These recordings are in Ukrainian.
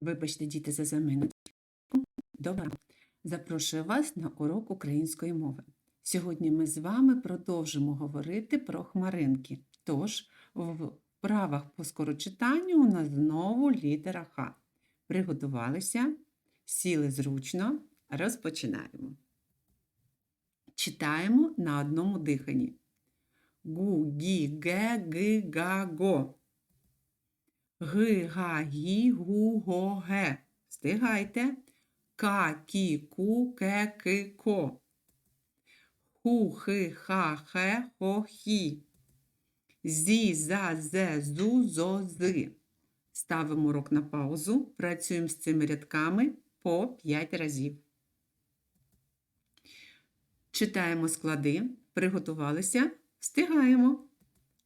Вибачте, діти, за заминутку. Добре. Запрошую вас на урок української мови. Сьогодні ми з вами продовжимо говорити про хмаринки. Тож, в вправах по скорочитанню у нас знову літера Х. Приготувалися, сіли зручно, розпочинаємо. Читаємо на одному диханні. Гу, гі, ге, ги, га, го. Ги, га, гі, гу, го, ге. Встигайте. Ка, кі, ку, ке, ки, ко. Ху, хи, ха, хе, хо, хі. Зі, за, зе, зу, зо, зи. Ставимо урок на паузу. Працюємо з цими рядками по 5 разів. Читаємо склади. Приготувалися. Встигаємо.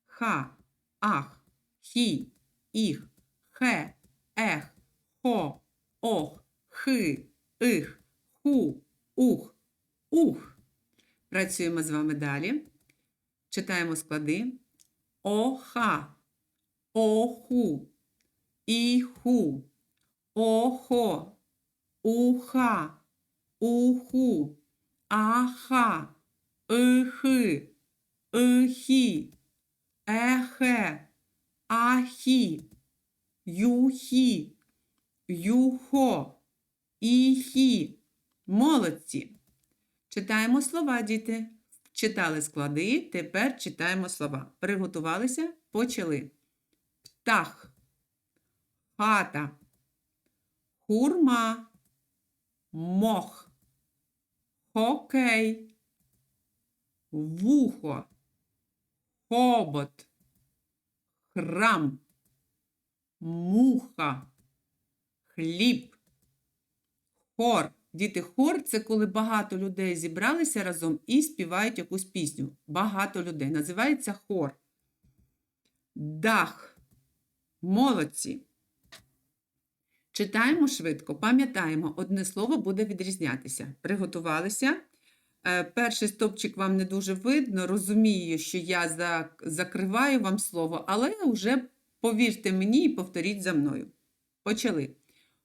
Ха, ах, хі, їх, хе, ех, хо, ох, хи, их, ху, ух, ух. Працюємо з вами далі. Читаємо склади. Оха, оху, іху, охо, уха, уху, аха, ихи, ихі, ехе, ахі, юхі, юхо, іхі. Молодці. Читаємо слова, діти. Читали склади, тепер читаємо слова. Приготувалися? Почали. Птах, хата, хурма, мох, хокей, вухо, хобот, храм, муха, хліб, хор. Діти, хор це коли багато людей зібралися разом і співають якусь пісню. Багато людей. Називається хор. Дах. Молодці. Читаємо швидко, пам'ятаємо, одне слово буде відрізнятися. Приготувалися. Е, Перший стопчик вам не дуже видно. Розумію, що я закриваю вам слово, але вже повірте мені і повторіть за мною. Почали.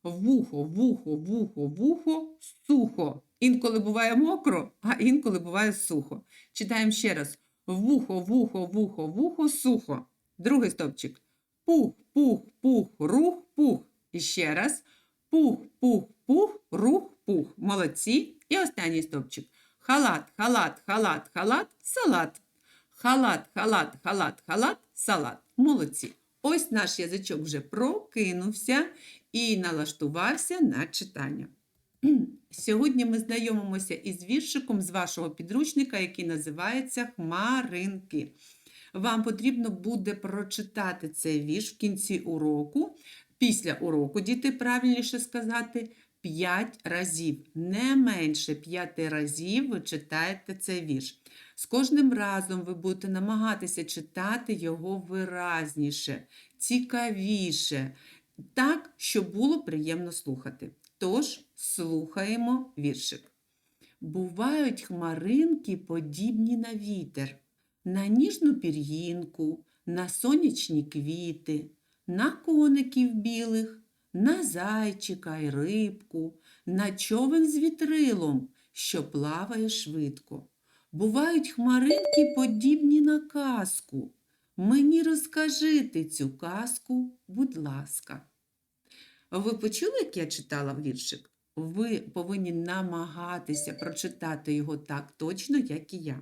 Вухо, вухо, вухо, вухо, сухо. Інколи буває мокро, а інколи буває сухо. Читаємо ще раз. Вухо, вухо, вухо, вухо, сухо. Другий стопчик. Пух, пух, пух, рух, пух. І ще раз. Пух, пух, пух, рух, пух. Молодці. І останній стопчик. Халат, халат, халат, халат, салат. Халат, халат, халат, халат, салат. Молодці. Ось наш язичок вже прокинувся і налаштувався на читання. Сьогодні ми знайомимося із віршиком з вашого підручника, який називається Хмаринки. Вам потрібно буде прочитати цей вірш в кінці уроку, після уроку, діти, правильніше сказати, 5 разів. Не менше 5 разів ви читаєте цей вірш. З кожним разом ви будете намагатися читати його виразніше, цікавіше, так, щоб було приємно слухати. Тож слухаємо віршик. Бувають хмаринки, подібні на вітер, на ніжну пір'їнку, на сонячні квіти, на коників білих, на зайчика й рибку, на човен з вітрилом, що плаває швидко. Бувають хмаринки, подібні на казку. Мені розкажи ти цю казку, будь ласка. Ви почули, як я читала віршик? Ви повинні намагатися прочитати його так точно, як і я.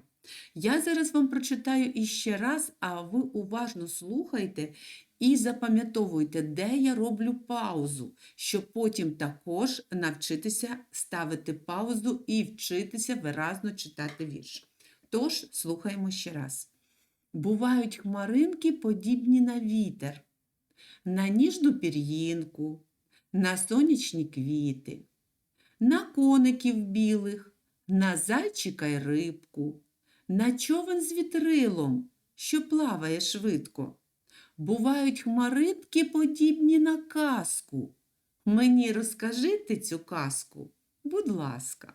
Я зараз вам прочитаю іще раз, а ви уважно слухайте і запам'ятовуйте, де я роблю паузу, щоб потім також навчитися ставити паузу і вчитися виразно читати вірш. Тож, слухаємо ще раз. Бувають хмаринки, подібні на вітер, на ніжну пір'їнку, на сонячні квіти, на коників білих, на зайчика й рибку, на човен з вітрилом, що плаває швидко. Бувають хмаринки, подібні на казку. Мені розкажи ти цю казку, будь ласка.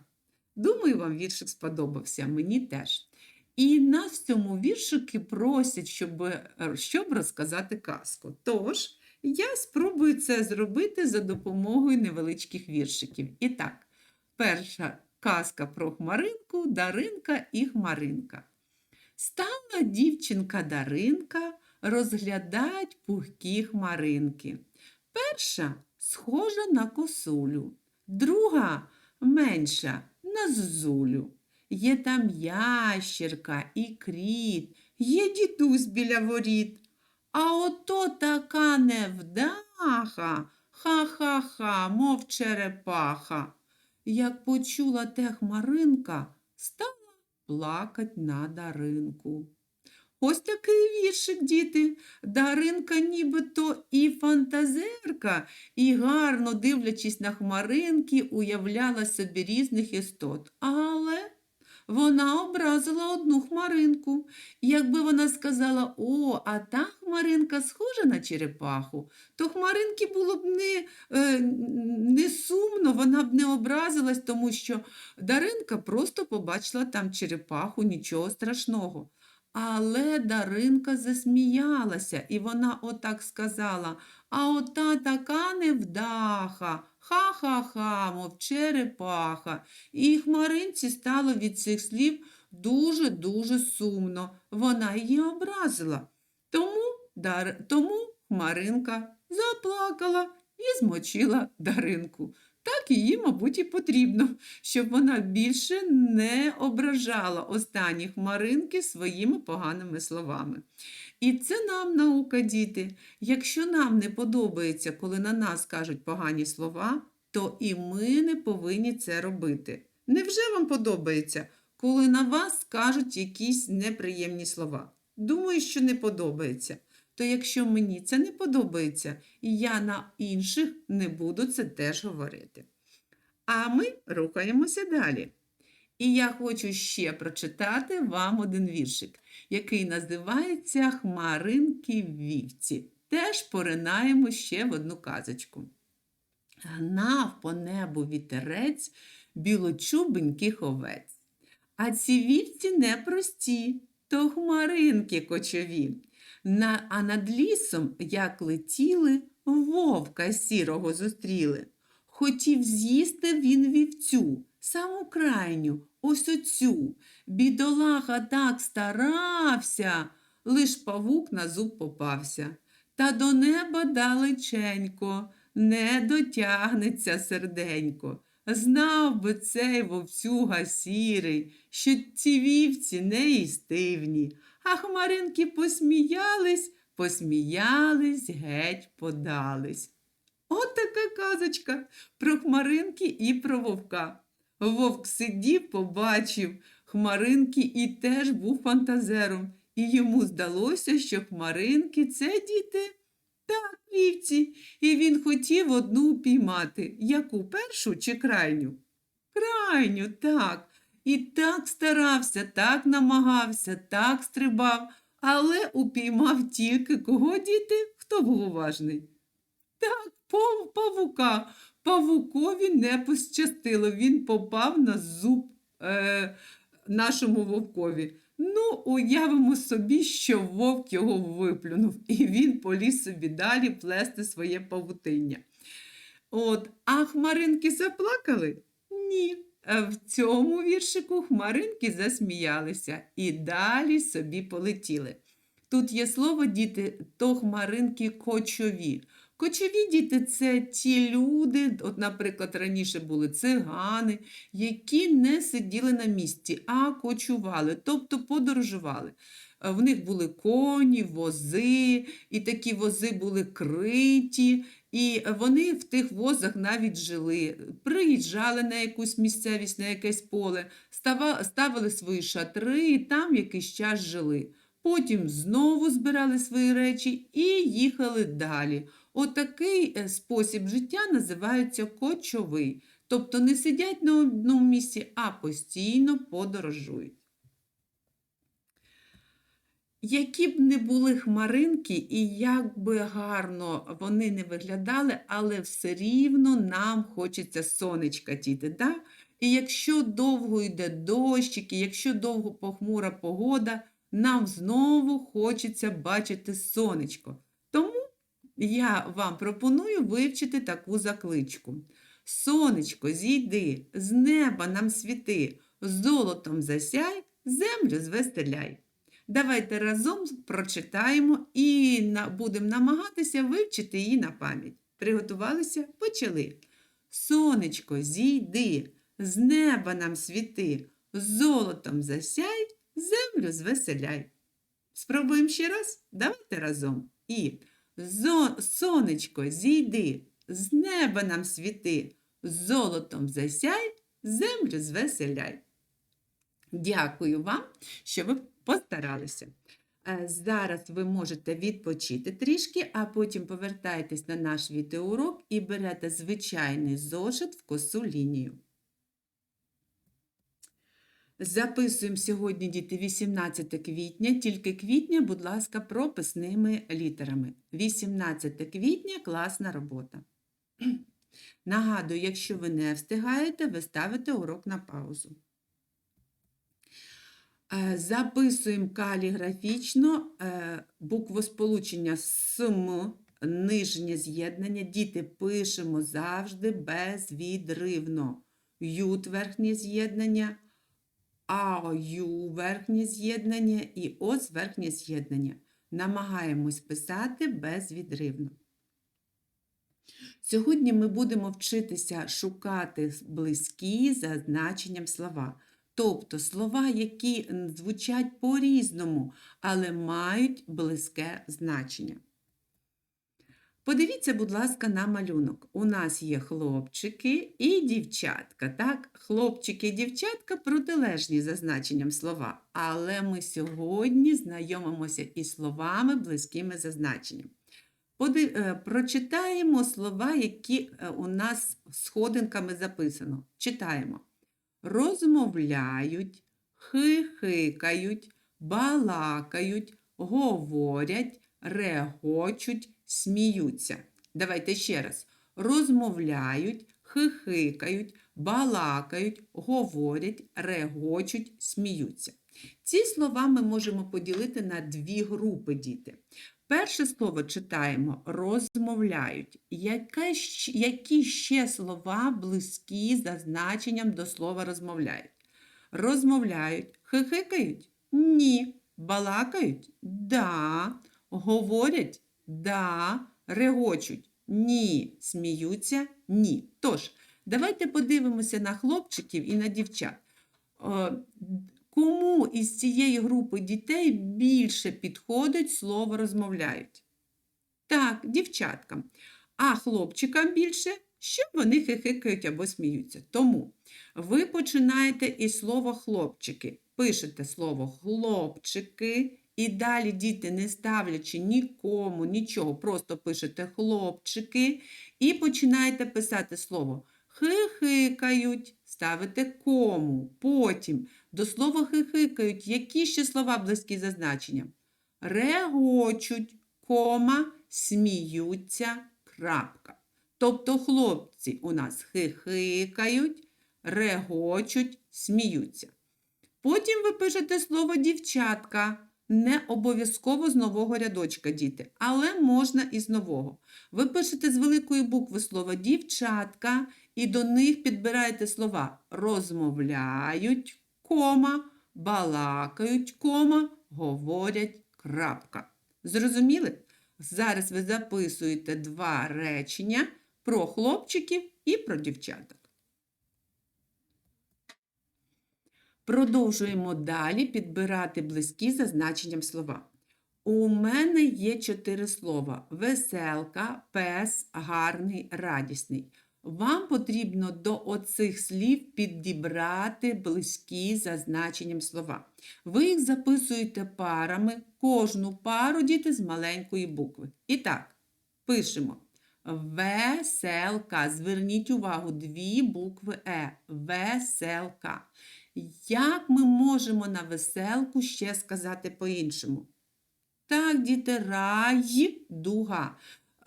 Думаю, вам віршик сподобався, мені теж. І нас в цьому віршики просять, щоб, е, щоб розказати казку. Тож, Я спробую це зробити за допомогою невеличких віршиків. І так, перша казка про хмаринку, Даринка і Хмаринка. Стала дівчинка Даринка розглядать пухкі хмаринки. Перша схожа на косулю, друга менша на зозулю. Є там ящерка і кріт, є дідусь біля воріт. А ото така невдаха, ха-ха-ха, мов черепаха. Як почула те хмаринка, стала плакать на Даринку. Ось такий віршик, діти. Даринка нібито і фантазерка, і гарно дивлячись на хмаринки, уявляла собі різних істот. Але вона образила одну хмаринку. Якби вона сказала, о, а та хмаринка схожа на черепаху, то хмаринки було б не, е, не сумно, вона б не образилась, тому що Даринка просто побачила там черепаху, нічого страшного. Але Даринка засміялася, і вона отак сказала, а ота така невдаха, ха-ха-ха, мов черепаха. І хмаринці стало від цих слів дуже-дуже сумно. Вона її образила. Тому, дар... Тому хмаринка заплакала і змочила Даринку. Так їй, мабуть, і потрібно, щоб вона більше не ображала останні хмаринки своїми поганими словами. І це нам наука, діти. Якщо нам не подобається, коли на нас кажуть погані слова, то і ми не повинні це робити. Невже вам подобається, коли на вас скажуть якісь неприємні слова? Думаю, що не подобається. То якщо мені це не подобається, я на інших не буду це теж говорити. А ми рухаємося далі. І я хочу ще прочитати вам один віршик, який називається Хмаринки вівці. Теж поринаємо ще в одну казочку. Гнав по небу вітерець білочубеньких овець. А ці вівці непрості, то хмаринки кочові. На, а над лісом, як летіли, вовка сірого зустріли. Хотів з'їсти він вівцю, саму крайню, ось оцю. Бідолаха так старався, лиш павук на зуб попався. Та до неба далеченько, не дотягнеться серденько. Знав би цей вовцюга сірий, що ці вівці не їстивні. А хмаринки посміялись, посміялись, геть подались. От така казочка про хмаринки і про вовка. Вовк сидів, побачив хмаринки і теж був фантазером. І йому здалося, що хмаринки це діти. Так, вівці, і він хотів одну упіймати. Яку першу чи крайню? Крайню, так. І так старався, так намагався, так стрибав, але упіймав тільки кого діти? Хто був уважний? Так, пав- павука. Павукові не пощастило, він попав на зуб е, нашому вовкові. Ну, уявимо собі, що вовк його виплюнув, і він поліз собі далі плести своє павутиння. От, а хмаринки заплакали? Ні. Е, В цьому віршику хмаринки засміялися і далі собі полетіли. Тут є слово діти, то хмаринки кочові. Кочові діти це ті люди, от, наприклад, раніше були цигани, які не сиділи на місці, а кочували, тобто подорожували. Е, В них були коні, вози, і такі вози були криті, і вони в тих возах навіть жили, приїжджали на якусь місцевість, на якесь поле, ставили свої шатри і там якийсь час жили. Потім знову збирали свої речі і їхали далі. Отакий е, спосіб життя називається кочовий. Тобто не сидять на одному місці, а постійно подорожують. Які б не були хмаринки, і як би гарно вони не виглядали, але все рівно нам хочеться сонечка тіти. Да? І якщо довго йде дощик, і якщо довго похмура погода, нам знову хочеться бачити сонечко. Я вам пропоную вивчити таку закличку. Сонечко, зійди, з неба нам світи, золотом засяй, землю звеселяй. Давайте разом прочитаємо і будемо намагатися вивчити її на пам'ять. Приготувалися? Почали. Сонечко, зійди, з неба нам світи, золотом засяй, землю звеселяй. Спробуємо ще раз? Давайте разом. І. сонечко, зійди, з неба нам світи, золотом засяй, землю звеселяй. Дякую вам, що ви постаралися. Е, Зараз ви можете відпочити трішки, а потім повертайтесь на наш відеоурок і берете звичайний зошит в косу лінію. Записуємо сьогодні, діти, 18 квітня, тільки квітня, будь ласка, прописними літерами. 18 квітня класна робота. Нагадую, якщо ви не встигаєте, ви ставите урок на паузу. Е, Записуємо каліграфічно е, буквосполучення СМ, нижнє з'єднання. Діти пишемо завжди безвідривно. Ют верхнє з'єднання, АЮ верхнє з'єднання і ОС верхнє з'єднання. Намагаємось писати безвідривно. Сьогодні ми будемо вчитися шукати близькі за значенням слова. Тобто слова, які звучать по-різному, але мають близьке значення. Подивіться, будь ласка, на малюнок. У нас є хлопчики і дівчатка. Так, хлопчики і дівчатка протилежні за значенням слова, але ми сьогодні знайомимося із словами близькими за значенням. Е, Прочитаємо слова, які е, у нас сходинками записано. Читаємо. Розмовляють, хихикають, балакають, говорять, регочуть, сміються. Давайте ще раз. Розмовляють, хихикають, балакають, говорять, регочуть, сміються. Ці слова ми можемо поділити на дві групи діти. Перше слово читаємо розмовляють. Яке які ще слова близькі за значенням до слова розмовляють? Розмовляють, хихикають? Ні. Балакають? Да. Говорять? Да. Регочуть? Ні. Сміються? Ні. Тож, давайте подивимося на хлопчиків і на дівчат. Е, Кому із цієї групи дітей більше підходить слово розмовляють? Так, дівчаткам. А хлопчикам більше, що вони хихикають або сміються. Тому ви починаєте із слова хлопчики. Пишете слово хлопчики, і далі діти, не ставлячи нікому, нічого, просто пишете хлопчики і починаєте писати слово хихикають, ставите кому. Потім до слова хихикають. Які ще слова близькі за значенням? Регочуть, кома, сміються, крапка. Тобто хлопці у нас хихикають, регочуть, сміються. Потім ви пишете слово дівчатка. Не обов'язково з нового рядочка, діти, але можна і з нового. Ви пишете з великої букви слово дівчатка і до них підбираєте слова розмовляють, кома, балакають, кома, говорять, крапка. Зрозуміли? Зараз ви записуєте два речення про хлопчиків і про дівчаток. Продовжуємо далі підбирати близькі за значенням слова. У мене є чотири слова: веселка, пес, гарний, радісний. Вам потрібно до оцих слів підібрати близькі за значенням слова. Ви їх записуєте парами, кожну пару діти з маленької букви. І так, пишемо. Веселка. Зверніть увагу, дві букви Е. Веселка. Як ми можемо на веселку ще сказати по-іншому? Так, діти, рай, дуга.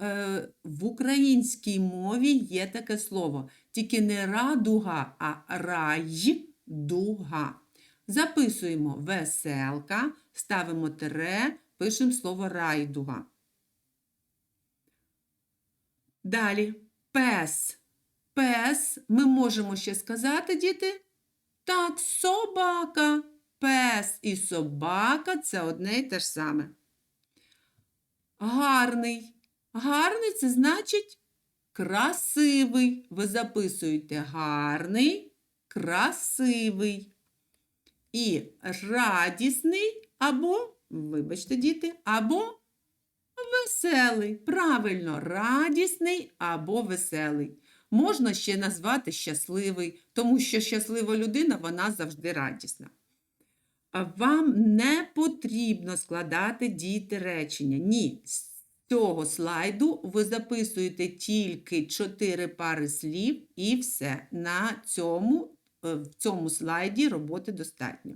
Е, в українській мові є таке слово. Тільки не радуга, а рай-дуга. Записуємо веселка, ставимо тире, пишемо слово райдуга. Далі пес. Пес. Ми можемо ще сказати, діти? Так, собака. Пес і собака це одне і те ж саме. Гарний. Гарний це значить красивий. Ви записуєте гарний, красивий. І радісний або, вибачте, діти, або веселий. Правильно, радісний або веселий. Можна ще назвати щасливий, тому що щаслива людина, вона завжди радісна. Вам не потрібно складати діти речення. Ні, з цього слайду ви записуєте тільки 4 пари слів і все. На цьому, е, в цьому слайді роботи достатньо.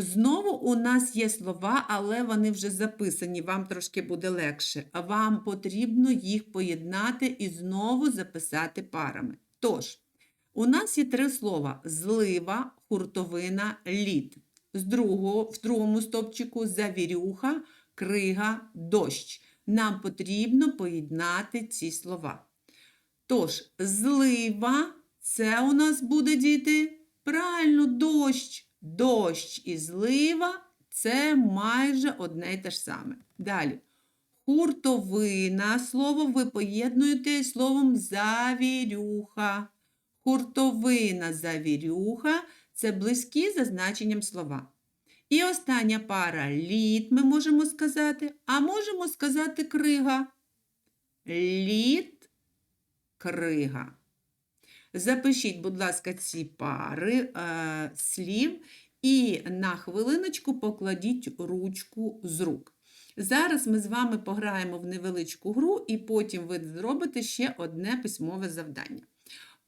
Знову у нас є слова, але вони вже записані, вам трошки буде легше. А вам потрібно їх поєднати і знову записати парами. Тож, у нас є три слова: злива, хуртовина, лід. З другого, в другому стопчику завірюха, крига, дощ. Нам потрібно поєднати ці слова. Тож, злива це у нас буде діти. Правильно, дощ. Дощ і злива це майже одне й те ж саме. Далі. Хуртовина. Слово ви поєднуєте словом завірюха. Хуртовина, завірюха це близькі за значенням слова. І остання пара лід ми можемо сказати, а можемо сказати крига. Лід, крига. Запишіть, будь ласка, ці пари е, слів і на хвилиночку покладіть ручку з рук. Зараз ми з вами пограємо в невеличку гру, і потім ви зробите ще одне письмове завдання.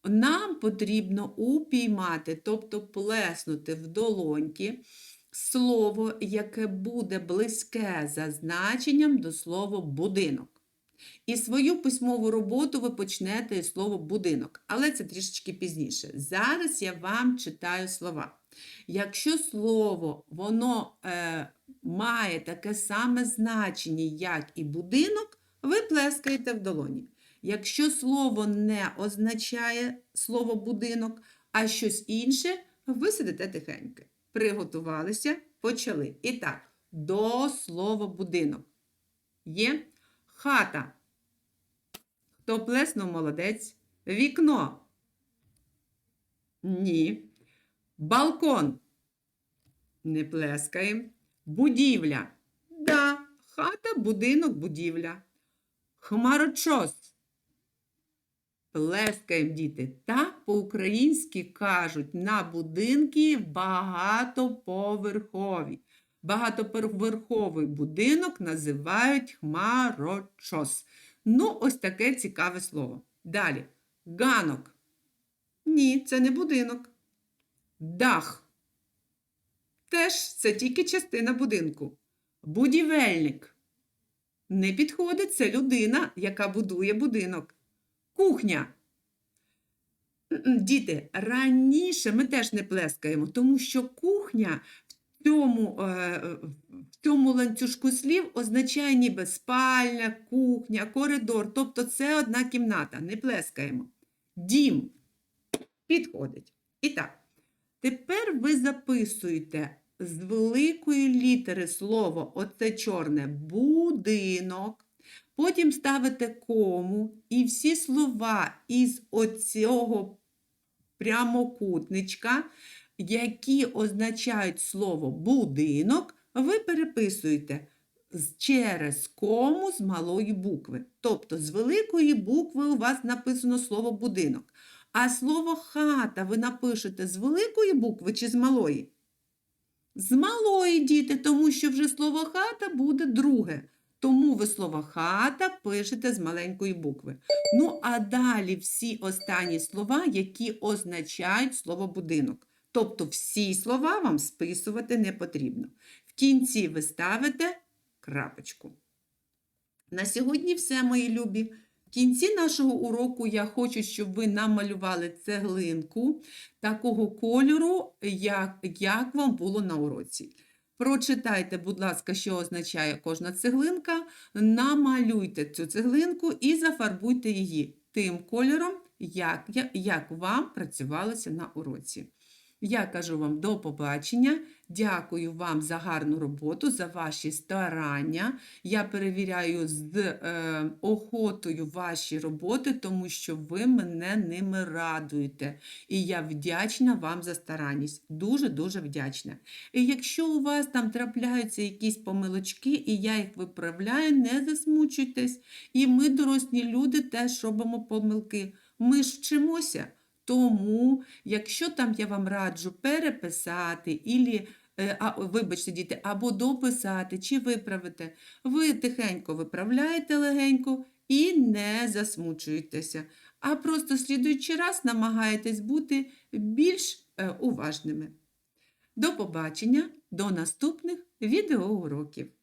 Нам потрібно упіймати, тобто плеснути в долоньки слово, яке буде близьке за значенням до слова будинок. І свою письмову роботу ви почнете із слова будинок, але це трішечки пізніше. Зараз я вам читаю слова. Якщо слово воно е, має таке саме значення, як і будинок, ви плескаєте в долоні. Якщо слово не означає слово будинок, а щось інше, ви сидите тихенько. Приготувалися, почали. І так, до слова будинок. Є хата. Хто плеснув молодець? Вікно. Ні. Балкон. Не плескаємо. Будівля. Да, хата, будинок, будівля. Хмарочос. Плескаємо діти. Так по-українськи кажуть на будинки багатоповерхові. Багатоповерховий будинок називають хмарочос. Ну, ось таке цікаве слово. Далі. Ганок. Ні, це не будинок. Дах. Теж це тільки частина будинку. Будівельник. Не підходить це людина, яка будує будинок. Кухня. Діти, раніше ми теж не плескаємо, тому що кухня цьому, е, в цьому ланцюжку слів означає ніби спальня, кухня, коридор. Тобто це одна кімната. Не плескаємо. Дім підходить. І так, тепер ви записуєте з великої літери слово, оце чорне, будинок. Потім ставите кому і всі слова із оцього прямокутничка, які означають слово будинок, ви переписуєте через кому з малої букви. Тобто з великої букви у вас написано слово будинок. А слово хата ви напишете з великої букви чи з малої? З малої діти, тому що вже слово хата буде друге. Тому ви слово хата пишете з маленької букви. Ну, а далі всі останні слова, які означають слово будинок. Тобто всі слова вам списувати не потрібно. В кінці ви ставите крапочку. На сьогодні все, мої любі. В кінці нашого уроку я хочу, щоб ви намалювали цеглинку такого кольору, як, як вам було на уроці. Прочитайте, будь ласка, що означає кожна цеглинка, намалюйте цю цеглинку і зафарбуйте її тим кольором, як, як вам працювалося на уроці. Я кажу вам до побачення. Дякую вам за гарну роботу, за ваші старання. Я перевіряю з е, охотою ваші роботи, тому що ви мене ними радуєте. І я вдячна вам за старанність. Дуже-дуже вдячна. І якщо у вас там трапляються якісь помилочки, і я їх виправляю, не засмучуйтесь. І ми, дорослі люди, теж робимо помилки. Ми ж вчимося. Тому, якщо там я вам раджу переписати, ілі, е, а, вибачте, діти, або дописати чи виправити, ви тихенько виправляєте легенько і не засмучуєтеся, а просто слідуючий раз намагаєтесь бути більш е, уважними. До побачення, до наступних відеоуроків!